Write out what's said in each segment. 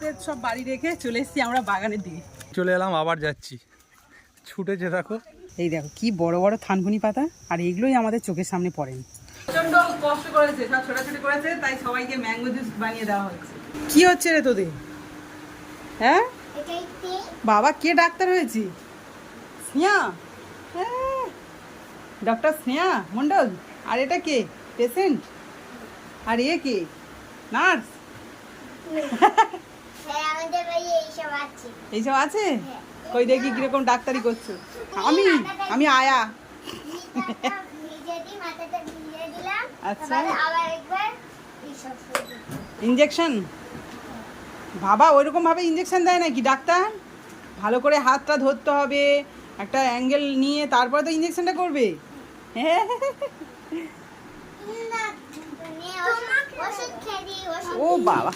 Test সব বাড়ি রেখে চলে এসেছি আমরা বাগানের দিকে। চলে এলাম আবার যাচ্ছি। ছুটেছে দেখো। এই দেখো কি বড় বড় থানকুনি পাতা আর এগুলোই আমাদের চোখের সামনে পড়েনি প্রচণ্ড কষ্ট করেছে সব ছোটাছুটি করেছে তাই সবাইকে ম্যাঙ্গো জুস বানিয়ে দেওয়া হচ্ছে কি হচ্ছে রে তোদের? হ্যাঁ? বাবা কে ডাক্তার হয়েছি? স্নেহা? হ্যাঁ। ডক্টর স্নেহা মন্ডল আর এটা কে? পেশেন্ট? আর এ কে? নার্স? এইসব আছে। এইসব আছে? কই দেখি কীরকম ডাক্তারি করছ? আমি আমি আয়া। আচ্ছা। ইঞ্জেকশন বাবা ওইরকম ভাবে ইঞ্জেকশন দেয় নাকি ডাক্তার? ভালো করে হাতটা ধরতে হবে একটা অ্যাঙ্গেল নিয়ে তারপরে তো ইঞ্জেকশনটা করবে। হ্যাঁ ওষুধ- ওষুধ খেয়ে দিই, ওষুধ ও বাবা।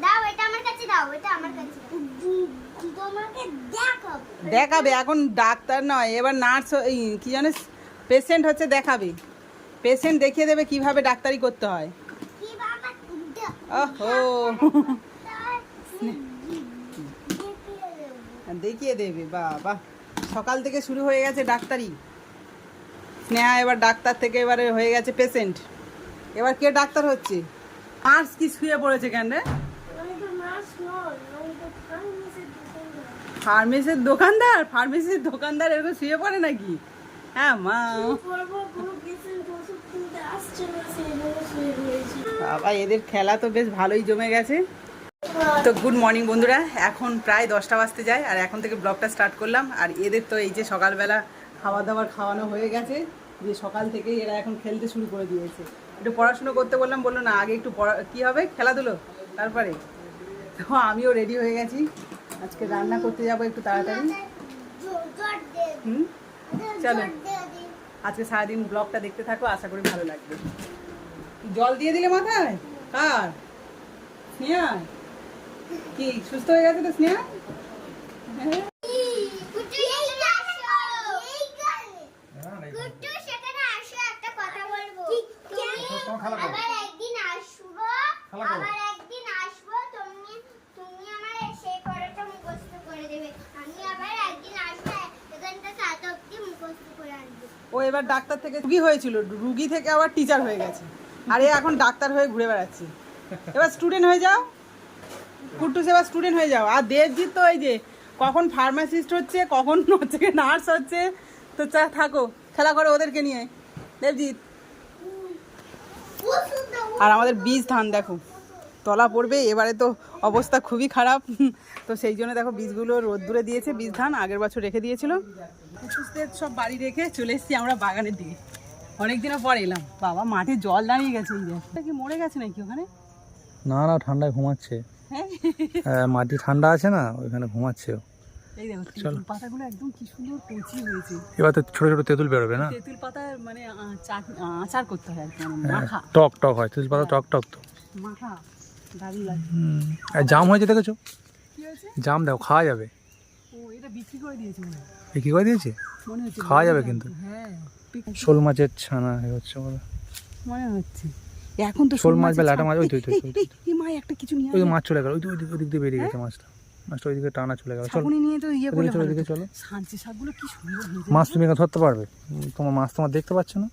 দাও এটা আমার কাছে দাও এটা আমার কাছে তোমাকে দেখাবো দেখাবে এখন ডাক্তার নয় এবার নার্স কি জানিস? পেশেন্ট হচ্ছে দেখাবে। পেশেন্ট দেখিয়ে দেবে কীভাবে ডাক্তারি করতে হয়। ওহো। দেখিয়ে দেবে বাবা। সকাল থেকে শুরু হয়ে গেছে ডাক্তারি। স্নেহা এবার ডাক্তার থেকে এবারে হয়ে গেছে পেশেন্ট এবার কে ডাক্তার হচ্ছে? নার্স কি শুয়ে পড়েছে কেন? রে ফার্মেসির দোকানদার? ফার্মেসির দোকানদার এরকম শুয়ে পড়ে নাকি? হ্যাঁ মা। বাবা, এদের খেলা তো বেশ ভালোই জমে গেছে। তো গুড মর্নিং বন্ধুরা, এখন প্রায় দশটা বাজতে যায় আর এখন থেকে ব্লগটা স্টার্ট করলাম। আর এদের তো এই যে সকালবেলা খাওয়া দাওয়ার খাওয়ানো হয়ে গেছে, যে সকাল থেকেই এরা এখন খেলতে শুরু করে দিয়েছে। একটু পড়াশুনো করতে বললাম, বলল, না, আগে একটু পড়া, কী হবে? খেলাধুলো? তারপরে তো আমিও রেডি হয়ে গেছি। আজকে রান্না করতে যাব একটু তাড়াতাড়ি। হুম? চলো। আজকে সারাদিন ব্লগটা দেখতে থাকো, আশা করি ভালো লাগবে। জল দিয়ে দিলে মাথায়? কার? স্নেহা কি, সুস্থ হয়ে গেছে তো স্নেহা? হ্যাঁ। গুড্ডু এইখানে আসো। এইখানে। গুড্ডু সেখানে আসো, একটা কথা বলব। তুমি আবার একদিন আসব, আবার একদিন আসব, তুমি- তুমি আমার সেই পড়াটা মুখস্থ করে দেবে। আমি আবার একদিন আসব, এখানটা সাত অবধি মুখস্থ করে আনব। ও এবার ডাক্তার থেকে রুগী হয়েছিল, রুগী থেকে আবার টিচার হয়ে গেছে। আর এখন ডাক্তার হয়ে ঘুরে বেড়াচ্ছে। এবার স্টুডেন্ট হয়ে যাও। কুট্টুস এবার স্টুডেন্ট হয়ে যাও। আর দেবজিৎ তো এই যে, কখন ফার্মাসিস্ট হচ্ছে, কখন হচ্ছে নার্স হচ্ছে, তো চা, থাকো, খেলা করো ওদেরকে নিয়ে। দেবজিৎ। আর আমাদের বীজ ধান, দেখো। তলা পড়বে এবারে তো অবস্থা খুবই খারাপ। তো সেই জন্য দেখো বীজগুলো রোদ্দুরে দিয়েছে বীজ ধান আগের বছর রেখে দিয়েছিল। সব বাড়ি রেখে চলে এসেছি আমরা বাগানের দিকে। অনেকদিনও পর এলাম। বাবা মাঠে জল দাঁড়িয়ে গেছে এই কি মরে গেছে নাকি ওখানে? না না ঠান্ডায় ঘুমাচ্ছে। হ্যাঁ? আহ, মাটি ঠান্ডা আছে না ওইখানে ঘুমাচ্ছে পাতাগুলো একদম কি সুন্দর কচি হয়েছে। এবার তো ছোট ছোট তেঁতুল বেরোবে না? তেঁতুল পাতা মানে আচার করতে হয় আর কি মানে হ্যাঁ, মাখা। টক টক হয় তেঁতুল পাতা টক টক তো। মাখা। দারুণ লাগে আর জাম হয়েছে দেখেছ জাম দেখো খাওয়া যাবে বিক্রি করে দিয়েছে মনে হয় এ কি করে দিয়েছে খাওয়া যাবে কিন্তু। হ্যাঁ শোল মাছের ছানা হচ্ছে মনে হচ্ছে এখন তো শোল মাছ বা ল্যাটা মাছ, ওই তো, ওই মা একটা কিছু নিয়ে ওই মাছ চলে গেল ওই তো ওই দিক- দিয়ে বেরিয়ে গেছে মাছটা মাছটা ওইদিকে টানা চলে গেল চলো নিয়ে তো ইয়ে চলো চলো মাছ তুমি ধরতে পারবে তোমার মাছ তোমার দেখতে পাচ্ছ না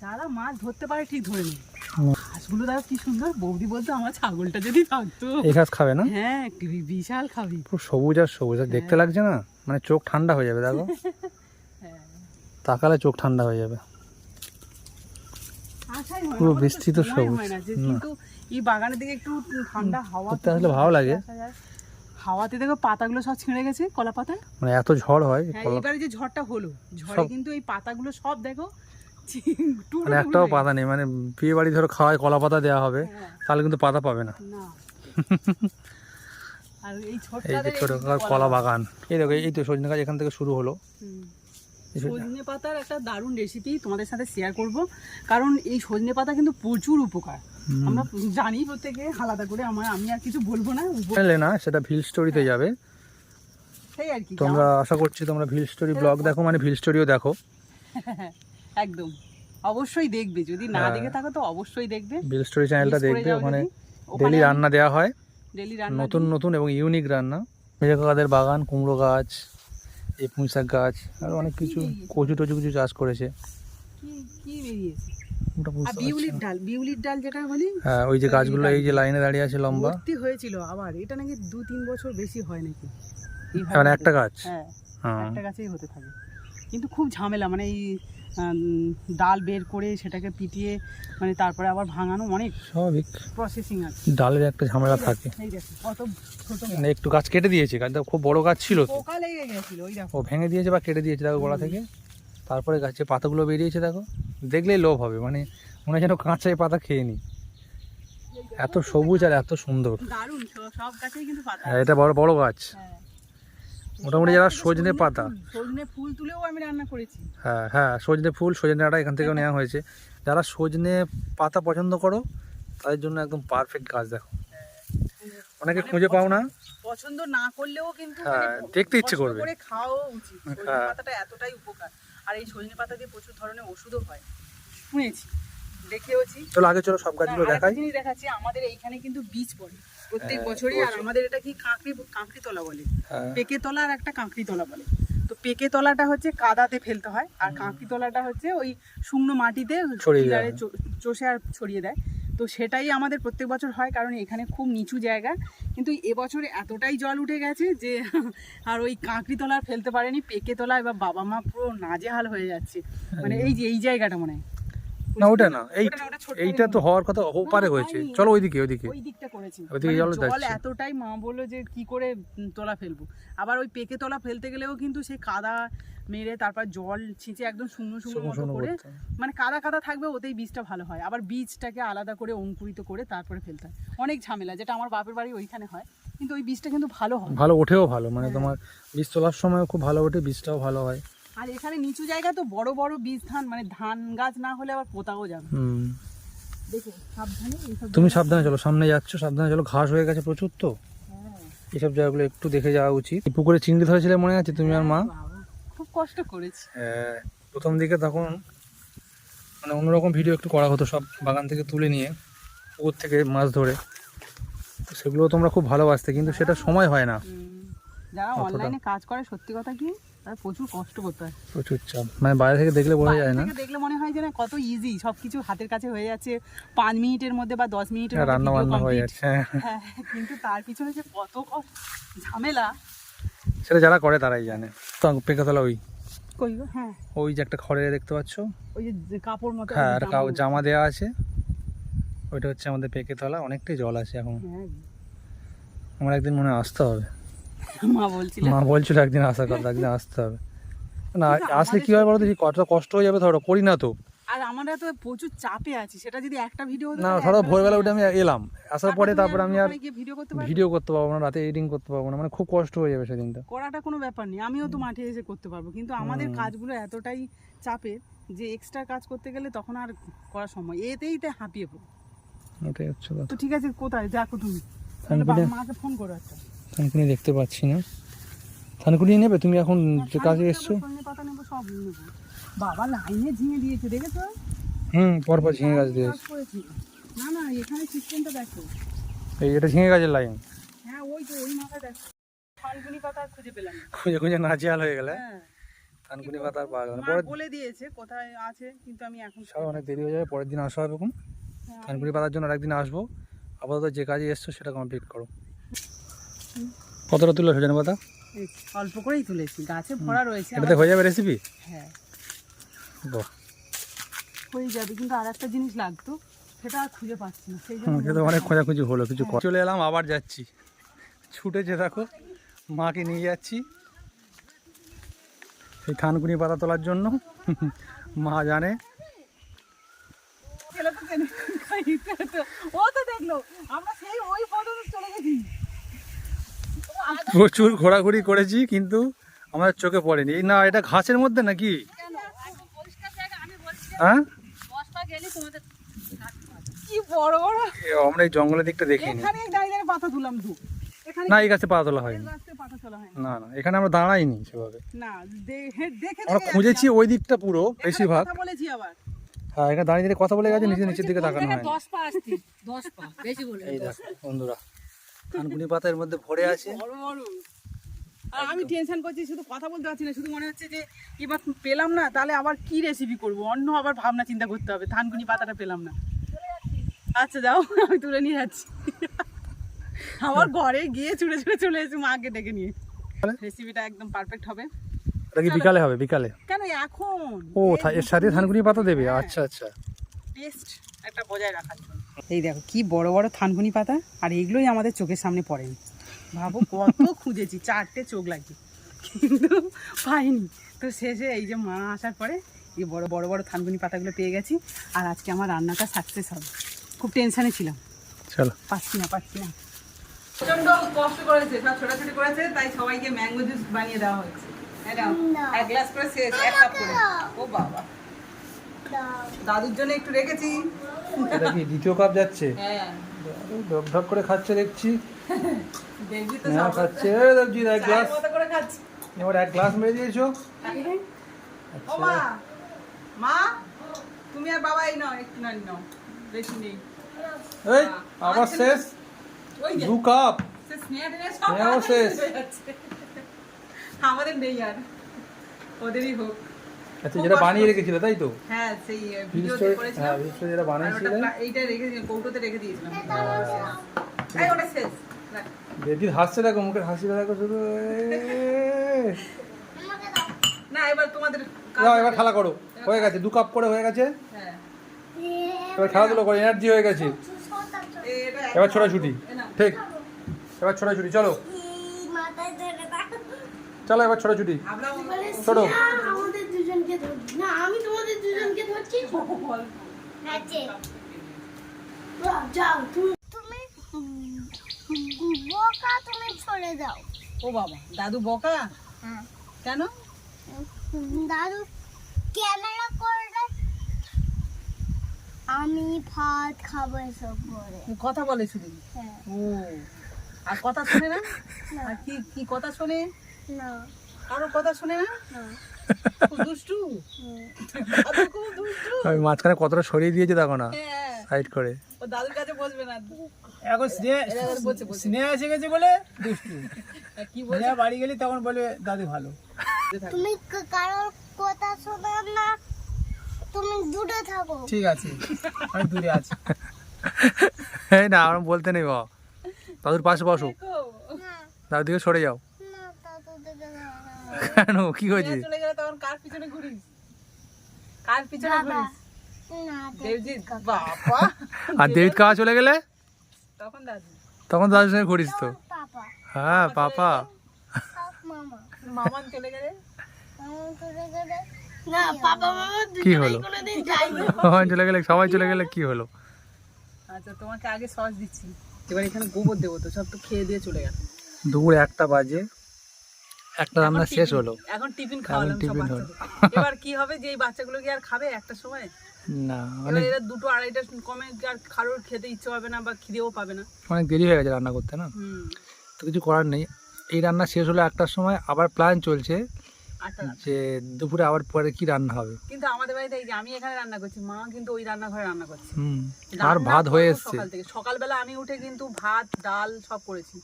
যারা মাছ ধরতে পারে ঠিক ধরে নেই হুম। ঘাসগুলো দেখো কি সুন্দর? বৌদি বলতো আমার ছাগলটা যদি থাকতো। এই ঘাস খাবে না? হ্যাঁ বিশাল খাবি। পুরো সবুজ আর সবুজ আর দেখতে লাগছে না? মানে চোখ ঠান্ডা হয়ে যাবে দেখো। হ্যাঁ। তাকালে চোখ ঠান্ডা হয়ে যাবে। হয় পুরো বিস্তৃত সবুজ। হয়। কিন্তু এই বাগানের দিকে একটু ঠান্ডা হাওয়া আসলে ভালো লাগে। হাওয়াতে দেখো পাতাগুলো সব ছিঁড়ে গেছে কলা পাতা। মানে এত ঝড় হয় হ্যাঁ এবারে যে ঝড়টা হলো ঝড়ে কিন্তু এই পাতাগুলো সব দেখো মানে একটাও পাতা নেই মানে বিয়ে বাড়ি ধরো খাওয়ায় কলা পাতা দেওয়া হবে হ্যাঁ। তাহলে কিন্তু পাতা পাবে না। এই যে ছোট কলা বাগান। এই দেখো এই তো সজনে গাছ এখান থেকে শুরু হলো। সজনে- পাতার একটা দারুণ রেসিপি তোমাদের সাথে শেয়ার করব। কারণ এই সজনে পাতা কিন্তু প্রচুর উপকার। আমরা জানি প্রত্যেকে আলাদা করে আমার আমি আর কিছু বলব না। উপ- চ্যানেলে না সেটা ভিল স্টোরিতে যাবে। সেই আর কি। তোমরা আশা করছি তোমরা ভিল স্টোরি ব্লগ দেখো মানে ভিল স্টোরিও দেখো। একদম। অবশ্যই দেখবে। যদি না হ্যাঁ। দেখে থাকো তো অবশ্যই দেখবে। ভিল স্টোরি চ্যানেলটা দেখবে। ওখানে ডেলি রান্না দেওয়া হয়। ডেলি রান্না নতুন নতুন এবং ইউনিক রান্না। মেজা কাকাদের বাগান কুমড়ো গাছ এই পুঁই শাক গাছ আর অনেক কিছু কচু টচু কিছু চাষ করেছে। বিউলির ডাল বিউলির ডাল যেটা বলি হ্যাঁ ওই যে গাছগুলো এই যে লাইনে দাঁড়িয়ে আছে লম্বা। ভর্তি হয়েছিল আবার। এটা নাকি দু তিন বছর বেশি হয় নাকি? মানে একটা গাছ। হ্যাঁ হ্যাঁ। একটা গাছেই হতে থাকে। কিন্তু খুব ঝামেলা মানে এই ডাল বের করে সেটাকে পিটিয়ে মানে তারপরে আবার ভাঙানো অনেক স্বাভাবিক। প্রসেসিং আছে। ডালের একটা ঝামেলা থাকে। এই দেখো কত ছোট মানে একটু গাছ কেটে দিয়েছে গাছটা খুব বড় গাছ ছিল পোকা লেগে গেছিল ওই দেখো। ও ভেঙে দিয়েছে বা কেটে দিয়েছে দেখো গোড়া থেকে। তারপরে গাছের পাতাগুলো বেরিয়েছে দেখো। দেখলেই লোভ হবে মানে মনে যেন কাঁচাই পাতা খেয়ে নি। এত সবুজ আর এত সুন্দর। দারুণ সব- সব গাছেই কিন্তু পাতা। হ্যাঁ এটা বড় বড় গাছ। হ্যাঁ। মোটামুটি যারা সজনে পাতা। সজনে ফুল তুলেও আমি রান্না করেছি। হ্যাঁ হ্যাঁ সজনে ফুল সজনে ডাঁটা এখান থেকেও নেওয়া হয়েছে। যারা সজনে পাতা পছন্দ করো তাদের জন্য একদম পারফেক্ট গাছ দেখো। অনেকে খুঁজে পাও না। পছন্দ না করলেও কিন্তু হ্যাঁ, মানে দেখতে ইচ্ছে করবে। করে খাওয়াও উচিত। হ্যাঁ। পাতাটা এতটাই উপকার। আর এই সজনে পাতা দিয়ে প্রচুর ধরনের ওষুধও হয়। শুনেছি। দেখেওছি চলো আগে চলো সব গাছগুলো দেখাই। জিনিস দেখাচ্ছি আমাদের এইখানে কিন্তু বীজ পড়ে প্রত্যেক হ্যাঁ, বছরই আর আমাদের এটা কি কাঁকড়ি কাঁকড়ি তলা বলে? হ্যাঁ। পেকে তলা আর একটা কাঁকড়ি তলা বলে। তো পেকে তলাটা হচ্ছে কাদাতে ফেলতে হয় আর কাঁকড়ি তলাটা হচ্ছে ওই শুকনো মাটিতে হয়। চষে আর ছড়িয়ে দেয়। তো সেটাই আমাদের প্রত্যেক বছর হয় কারণ এখানে খুব নিচু জায়গা। কিন্তু এবছরে এতটাই জল উঠে গেছে যে আর ওই কাঁকড়ি তলা ফেলতে পারেনি। পেকে তলা এবার বাবা মা পুরো নাজেহাল হয়ে যাচ্ছে। মানে এই যে এই জায়গাটা মনে হয়। না ওটা না। এই এইটা তো হওয়ার কথা ওপারে হয়েছে। চলো ওইদিকে ওইদিকে। ওই দিকটা করেছি। ওইদিকে মানে জল এতটাই মা বলল যে কি করে তলা ফেলব। আবার ওই পেকে তলা ফেলতে গেলেও কিন্তু সেই কাদা মেরে তারপর জল ছিঁচে একদম শুকনো শুকনো শুকনো মতো করে মানে কাদা কাদা থাকবে ওতেই বীজটা ভালো হয়। আবার বীজটাকে আলাদা করে অঙ্কুরিত করে তারপরে ফেলতে হয়। অনেক ঝামেলা যেটা আমার বাপের বাড়ি ওইখানে হয়। কিন্তু ওই বীজটা কিন্তু ভালো হয়। ভালো ওঠেও ভালো। মানে হ্যাঁ। তোমার বীজ তোলার সময় খুব ভালো ওঠে বীজটাও ভালো হয়। আর এখানে নিচু জায়গা তো বড় বড় বীজ ধান মানে ধান গাছ না হলে আবার পোতাও যাবে দেখো সাবধানে তুমি সাবধানে চলো সামনে যাচ্ছ সাবধানে চলো ঘাস হয়ে গেছে প্রচুর তো। এসব জায়গাগুলো একটু দেখে যাওয়া উচিত। পুকুরে চিংড়ি ধরেছিলে মনে আছে তুমি আর মা? খুব কষ্ট করেছি। হ্যাঁ, প্রথম দিকে তখন মানে অন্যরকম ভিডিও একটু করা হতো সব বাগান থেকে তুলে নিয়ে পুকুর থেকে মাছ ধরে। তো সেগুলো তোমরা খুব ভালোবাসতে কিন্তু সেটা সময় হয় না। যারা অনলাইনে কাজ করে সত্যি কথা কি? প্রচুর কষ্ট করতে হয়। প্রচুর চাপ। মানে বাইরে থেকে দেখলে বোঝা যায় না। দেখলে মনে হয় যে না কত ইজি সবকিছু হাতের কাছে হয়ে যাচ্ছে। পাঁচ মিনিটের মধ্যে বা দশ মিনিটের হ্যাঁ, রান্না বান্না হয়ে যাচ্ছে। হ্যাঁ, হ্যাঁ কিন্তু তার পিছনে যে কত ঝামেলা। সেটা যারা করে তারাই জানে। তো পেকাতলা ওই? কই হ্যাঁ। ওই যে একটা খড়ের দেখতে পাচ্ছ? ওই যে- কাপড় মতো হ্যাঁ একটা জামা। দেওয়া আছে। ওইটা হচ্ছে আমাদের পেকেতলা অনেকটাই জল আছে এখন। হ্যাঁ, আমার একদিন মনে হয় আসতে হবে। মা বলছিল। মা বলছিল একদিন আসার কথা একদিন আসতে হবে। না আসলে কি হয় বলো তো কত কষ্ট হয়ে যাবে ধরো করি না তো। আর আমরা তো প্রচুর চাপে আছি সেটা যদি একটা ভিডিও না ধরো ভোরবেলা উঠে আমি এলাম আসার পরে তারপর আমি আর ভিডিও করতে পারব? ভিডিও করতে পারব না রাতে এডিটিং করতে পারব না মানে খুব কষ্ট হয়ে যাবে সেদিনটা। করাটা কোনো ব্যাপার নেই আমিও তো মাঠে এসে করতে পারব কিন্তু আমাদের কাজগুলো এতটাই চাপের যে এক্সট্রা কাজ করতে গেলে তখন আর করার সময় এতেই তো হাঁপিয়ে পড়ো। ওটাই হচ্ছে তো ঠিক আছে কোথায়? দেখো তুমি। মাকে ফোন করো একটা। থানকুনি দেখতে পাচ্ছি না। থানকুনি নেবে? তুমি এখন যে কাজে এসছো? পাতা নেব বাবা লাইনে ঝিঙে দিয়েছে দেখেছ? হুম পরপর ঝিঙে গাছ দিয়ে কাজ না না এখানে সিস্টেমটা দেখো। এই এটা ঝিঙে গাছের লাইন হ্যাঁ ওই তো ওই মাথায় দেখো। ফাল্গুনি পাতা খুঁজে পেলাম। খুঁজে খুঁজে নাচিয়াল হয়ে গেলে হ্যাঁ? থানকুনি পাতা আর পাওয়া গেল না। মা পরে বলে দিয়েছে কোথায় আছে কিন্তু আমি এখন সব অনেক দেরি হয়ে যাবে পরের দিন আসা হবে এরকম হ্যাঁ, থানকুনি পাতার জন্য আরেকদিন আসব। আপাতত যে কাজে এসছো সেটা কমপ্লিট করো। কতটা তুলে সজনে পাতা অল্প করেই তুলেছি গাছে ভরা রয়েছে এটাতে হয়ে যাবে রেসিপি হ্যাঁ। বাহ। হয়ে যাবে কিন্তু আর একটা জিনিস লাগতো সেটা আর খুঁজে পাচ্ছি না সেই জন্য সে তো অনেক খোঁজাখুঁজি হলো কিছু চলে এলাম আবার যাচ্ছি। ছুটেছে দেখো মাকে নিয়ে যাচ্ছি। সেই থানকুনি পাতা তোলার জন্য মা জানে। ও তো দেখল আমরা সেই ওই পর্যন্ত চলে গেছি। প্রচুর ঘোরাঘুরি করেছি কিন্তু আমাদের চোখে পড়েনি। এই না এটা ঘাসের মধ্যে নাকি? হ্যাঁ? আমরা এই জঙ্গলের দিকটা দেখিনি। না এই গাছে পাতা তোলা হয়নি। হয় না না এখানে আমরা দাঁড়াইনি সেভাবে। আমরা খুঁজেছি ওই দিকটা পুরো বেশিরভাগ। হ্যাঁ এখানে দাঁড়িয়ে কথা বলে গেছে নিচে নিচের দিকে তাকানো হয় বন্ধুরা। থানকুনি পাতার মধ্যে ভরে আছে। আর আমি টেনশন করছি শুধু কথা বলতে পারছি না শুধু মনে হচ্ছে যে এবার পেলাম না তাহলে আবার কি রেসিপি করব? অন্য আবার ভাবনা চিন্তা করতে হবে থানকুনি পাতাটা পেলাম না। আচ্ছা যাও আমি তুলে নিয়ে যাচ্ছি। আমার ঘরে গিয়ে ছুড়ে ছুড়ে চলে এসেছি মাকে ডেকে নিয়ে। রেসিপিটা একদম পারফেক্ট হবে। এটা কি বিকালে হবে বিকালে? কেন এখন? ও এর সাথে থানকুনি পাতা দেবে? আচ্ছা আচ্ছা। টেস্ট একটা বজায় রাখার জন্য। এই দেখো কি বড় বড় থানকুনি পাতা আর এগুলোই আমাদের চোখের সামনে পড়েনি ভাবো কত খুঁজেছি চারটে চোখ লাগে কিন্তু পাইনি। তো শেষে এই যে মা আসার পরে এই বড় বড় বড় থানকুনি পাতাগুলো পেয়ে গেছি আর আজকে আমার রান্নাটা সাকসেস হবে। খুব টেনশানে ছিলাম। চলো। পাচ্ছি না পাচ্ছি না। প্রচণ্ড কষ্ট করেছে সব ছোটাছুটি করেছে তাই সবাইকে ম্যাঙ্গো জুস বানিয়ে দেওয়া হয়েছে। ম্যাডাম এক গ্লাস করে শেষ এক কাপ করে। ও বাবা। দাদুর জন্য একটু রেখেছি। এটা কি দ্বিতীয় কাপ যাচ্ছে? হ্যাঁ। ঢক ঢক করে খাচ্ছে দেখছি। হ্যাঁ খাচ্ছে। এক গ্লাস এবার এক গ্লাস মেরে দিয়েছ? মা মা তুমি আর বাবা এই নাও একটু নাও নাও। বেশি নেই। এই আবার শেষ? ওই দু কাপ। শেষ। আমাদের নেই আর। ওদেরই হোক। আচ্ছা যেটা বানিয়ে রেখেছিল তাই তো? হ্যাঁ সেই ভিডিওতে করেছিলাম। হ্যাঁ ভিডিও স্টোরি যেটা বানিয়েছিলে এইটা রেখে কৌটোতে রেখে দিয়েছিলাম। এই ওটা শেষ। বেদির হাসছে দেখো মুখের হাসিটা দেখো শুধু না এবার তোমাদের যাও এবার। খেলা করো। হয়ে গেছে দু কাপ করে হয়ে গেছে। হ্যাঁ। এবার খেলাধুলো করো এনার্জি হয়ে গেছে। এবার ছোটাছুটি ঠিক। এবার ছোটাছুটি চলো। এই মাথায় ধরে দাও। চলো এবার ছোটাছুটি ছোটো। দুজনকে ধর না আমি তোমাদের দুজনকে ধরছি। যাও তুমি তুমি বোকা তুমি সরে যাও ও বাবা দাদু বকা? হ্যাঁ। কেন? দাদু ক্যামেরা করলে আমি ভাত খাব এসব করে। কথা বলে শুধু হ্যাঁ। ও আর কথা শোনে না? আর কি কি কথা শোনে? না। কারও কথা শোনে না। আমি মাঝখানে কতটা সরিয়ে দিয়েছে দেখো না হ্যাঁ। সাইড করে। দাদুর কাছে বসবে না। এখন স্নেহ এসে গেছে বলে দুষ্টু। কি বলছে? বাড়ি গেলে তখন বলে দাদু ভালো। তুমি কারোর কথা শোনো না তুমি দূরে থাকো। ঠিক আছে আমি দূরে আছি। এই না আমার বলতে নেই বাবা। দাদুর পাশে বসো। দেখো, দাদুর দিকে সরে যাও। কেন? কি হয়েছে? চলে গেলে তখন কার পিছনে ঘুরিস? কার পিছনে ঘুরিস? না দেবজিৎ বাবা। আর দেবিত কাওয়া চলে গেলে? তখন দাদু। তখন দাদুর সঙ্গে ঘুরিস তো। হ্যাঁ পাপা মামান চলে গেলে? মামা চলে বাবা কি হলো? সবাই চলে গেলে সবাই চলে গেলে কি হলো? আচ্ছা তোমাকে আগে সস দিচ্ছি। এবার এখানে গোবর দেবো তো সব তো খেয়ে দিয়ে চলে গেল। দুপুর একটা বাজে। একটা রান্না শেষ হলো। এখন টিফিন খাওয়ালাম টিফিন হলো। এবার কি হবে? যে এই বাচ্চাগুলো কি আর খাবে একটা সময়? না অনেক এরা দুটো আড়াইটা কমে আর কারোর খেতে ইচ্ছে হবে না বা খিদেও পাবে না। অনেক দেরি হয়ে গেছে রান্না করতে না? হুম। তো কিছু করার নেই। এই রান্না শেষ হলো একটার সময় আবার প্ল্যান চলছে যে দুপুরে আবার পরে কি রান্না হবে। কিন্তু আমাদের বাড়িতে এই যে আমি এখানে রান্না করছি মা কিন্তু ওই রান্নাঘরে রান্না করছে। হুম আর ভাত হয়ে এসছে। সকাল থেকে। সকালবেলা আমি উঠে কিন্তু ভাত ডাল সব করেছি।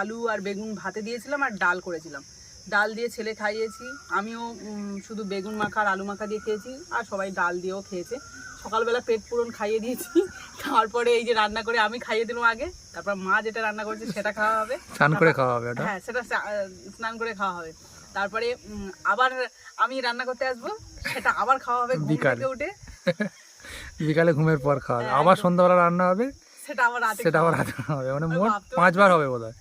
আলু আর বেগুন ভাতে দিয়েছিলাম আর ডাল করেছিলাম। ডাল দিয়ে ছেলে খাইয়েছি। আমিও শুধু বেগুন মাখা আর আলু মাখা দিয়ে খেয়েছি আর সবাই ডাল দিয়েও খেয়েছে। সকালবেলা পেট পূরণ খাইয়ে দিয়েছি। তারপরে এই যে রান্না করে আমি খাইয়ে দিলাম আগে। তারপর মা যেটা রান্না করেছে সেটা খাওয়া হবে। স্নান করে খাওয়া হবে হ্যাঁ সেটা স্নান করে খাওয়া হবে। তারপরে আবার আমি রান্না করতে আসব। সেটা আবার খাওয়া হবে ঘুম বিকালে। থেকে উঠে। বিকালে ঘুমের পর খাওয়া হবে। হ্যাঁ, আবার। সন্ধ্যাবেলা রান্না হবে। সেটা আবার রাতে সেটা আবার রাতে হবে। মানে মোট পাঁচবার হবে বোধ হয়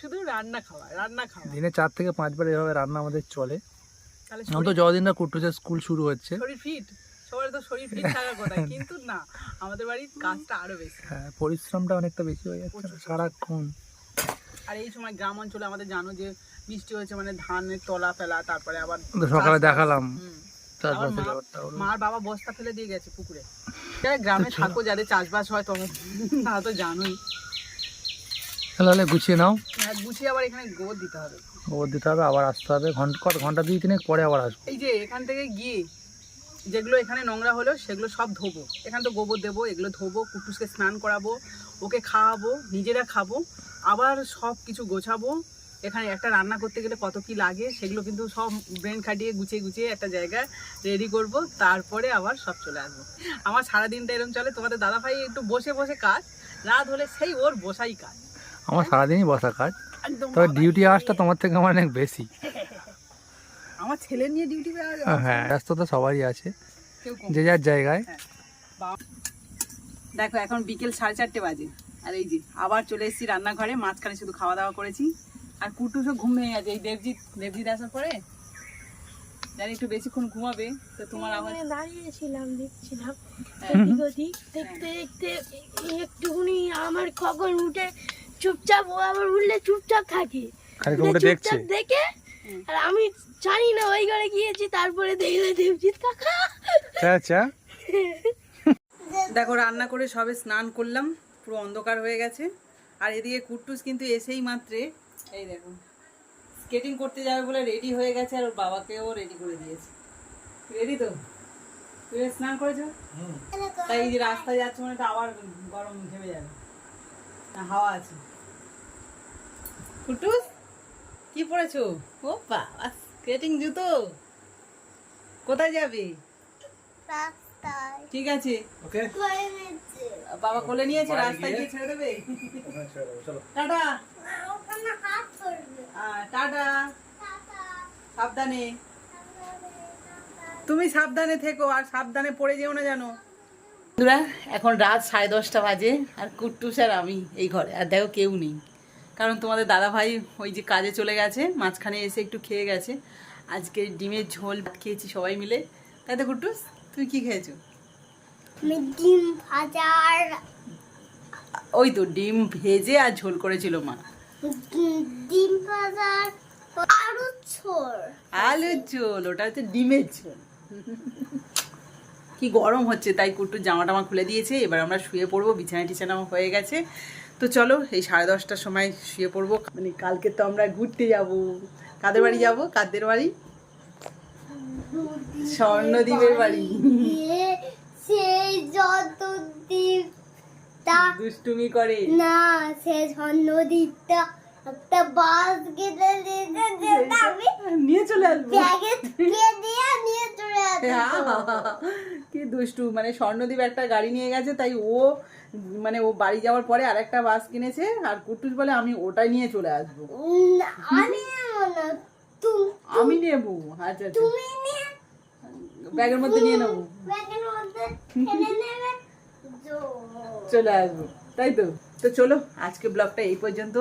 শুধু রান্না খাওয়া রান্না খাওয়া। দিনে চার থেকে পাঁচবার এভাবে রান্না আমাদের চলে। তাহলে তো যতদিন না কুট্টুসের স্কুল শুরু হচ্ছে। শরীর ফিট সবার তো শরীর ফিট থাকার কথা। কিন্তু না আমাদের বাড়ির কাজটা আরও বেশি। হ্যাঁ পরিশ্রমটা অনেকটা বেশি হয়ে যাচ্ছে সারাক্ষণ। আর এই সময় গ্রাম অঞ্চলে আমাদের জানো যে বৃষ্টি হয়েছে মানে ধানের তলা ফেলা তারপরে আবার সকালে দেখালাম। মার বাবা বস্তা ফেলে দিয়ে গেছে পুকুরে। গ্রামে থাকো যাদের চাষবাস হয় তারা তো জানোই। তাহলে গুছিয়ে নাও। গুছিয়ে আবার এখানে গোবর দিতে হবে। গোবর দিতে হবে আবার আসতে হবে। ঘণ্টা কত ঘণ্টা দুই তিনেক পরে আবার আসব। এই যে এখান থেকে গিয়ে যেগুলো এখানে নোংরা হলো সেগুলো সব ধোবো। এখানে তো গোবর দেবো এগুলো ধোবো কুটুসকে স্নান করাবো ওকে খাওয়াবো নিজেরা খাব আবার সব কিছু গোছাবো এখানে একটা রান্না করতে গেলে কত কি লাগে সেগুলো কিন্তু সব ব্রেন খাটিয়ে গুছিয়ে গুছিয়ে একটা জায়গায় রেডি করব তারপরে আবার সব চলে আসব। আমার সারাদিনটা এরকম চলে তোমাদের দাদা ভাই একটু বসে বসে কাজ রাত হলে সেই ওর বসাই কাজ। আমার সারাদিনই বসা কাজ। তবে ডিউটি আওয়ার্সটা তোমার থেকে আমার অনেক বেশি। আমার ছেলে নিয়ে ডিউটি হ্যাঁ ব্যস্ততা সবারই আছে। যে যার জায়গায়। দেখো এখন বিকেল সাড়ে চারটে বাজে। আর এই যে আবার চলে এসেছি রান্নাঘরে মাঝখানে শুধু খাওয়া দাওয়া করেছি। আর কুটুসও ঘুম ভেঙে গেছে। এই দেবজিৎ দেবজিৎ আসার পরে জানি একটু বেশিক্ষণ ঘুমাবে তো তোমার আবার ওখানে দাঁড়িয়েছিলাম দেখছিলাম। হ্যাঁ। দেখতে দেখতে একটুখানি আমার কখন উঠে চুপচাপ ও আবার উঠলে চুপচাপ থাকে। খালি উঠে দেখছে চুপচাপ দেখে আর আমি জানি না ওই ঘরে গিয়েছি তারপরে দেখলে দেবজিৎ কাকা। আচ্ছা আচ্ছা। দেখো রান্না করে সবে স্নান করলাম পুরো অন্ধকার হয়ে গেছে। আর এদিকে কুট্টুস কিন্তু এসেই মাত্রে এই দেখো। স্কেটিং করতে যাবে বলে রেডি হয়ে গেছে আর ওর বাবাকেও রেডি করে দিয়েছে। রেডি তো? তুই স্নান করেছ? তাই এই যে রাস্তায় যাচ্ছে মানে তো আবার গরম ঘেমে যাবে। হাওয়া আছে। কুট্টুস কি পরেছো ও বাবা স্কেটিং জুতো? কোথায় যাবে? ঠিক আছে। ওকে। বাবা কোলে নিয়েছে রাস্তায় গিয়ে? গিয়ে ছেড়ে দেবে? টাটা ওখানে হাত করবে আহ, টাটা। সাবধানে। তুমি সাবধানে থেকো আর সাবধানে পড়ে যেও না জানো বন্ধুরা এখন রাত সাড়ে দশটা বাজে আর কুট্টুস আর আমি এই ঘরে। আর দেখো কেউ নেই। কারণ তোমাদের দাদা ভাই ওই যে কাজে চলে গেছে মাঝখানে এসে একটু খেয়ে গেছে। আজকে ডিমের ঝোল খেয়েছি সবাই মিলে। তাই তো কুট্টুস তুমি কি খেয়েছো? আমি ডিম ভাজার ওই তো ডিম ভেজে আর ঝোল করেছিল মা। ডিম ভাজার আরও ছোড় আলুর ঝোল ওটা হচ্ছে ডিমের ঝোল। কি গরম হচ্ছে তাই কুট্টু জামা টামা খুলে দিয়েছে। এবার আমরা শুয়ে পড়ব বিছানা টিছানা হয়ে গেছে। তো চলো এই সাড়ে দশটার সময় শুয়ে পড়ব। মানে কালকে তো আমরা ঘুরতে যাব। কাদের বাড়ি যাব? কাদের বাড়ি? স্বর্ণদ্বীপের বাড়ি। সেই যত দ্বীপটা দুষ্টুমি করে। না সে স্বর্ণদ্বীপটা একটা বাস কেটে নিয়ে চলে আসব। ব্যাগে দিয়ে নিয়ে চলে আসব। কি দুষ্টু মানে স্বর্ণদ্বীপ একটা গাড়ি নিয়ে গেছে তাই ও মানে ও বাড়ি যাওয়ার পরে আরেকটা বাস কিনেছে আর কুটুস বলে আমি ওটাই নিয়ে চলে আসব। আমি নেব আমি নেব আচ্ছা আচ্ছা। ব্যাগের মধ্যে নিয়ে নেব। ব্যাগের মধ্যে চলে আসব। তাই তো? তো চলো, আজকে ব্লগটা এই পর্যন্ত।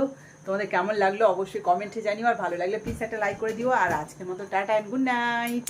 তোমাদের কেমন লাগল অবশ্যই কমেন্টে জানিও, আর ভালো লাগলে প্লিজ একটা লাইক করে দিও। আর আজকের মতো টাটা অ্যান্ড গুড নাইট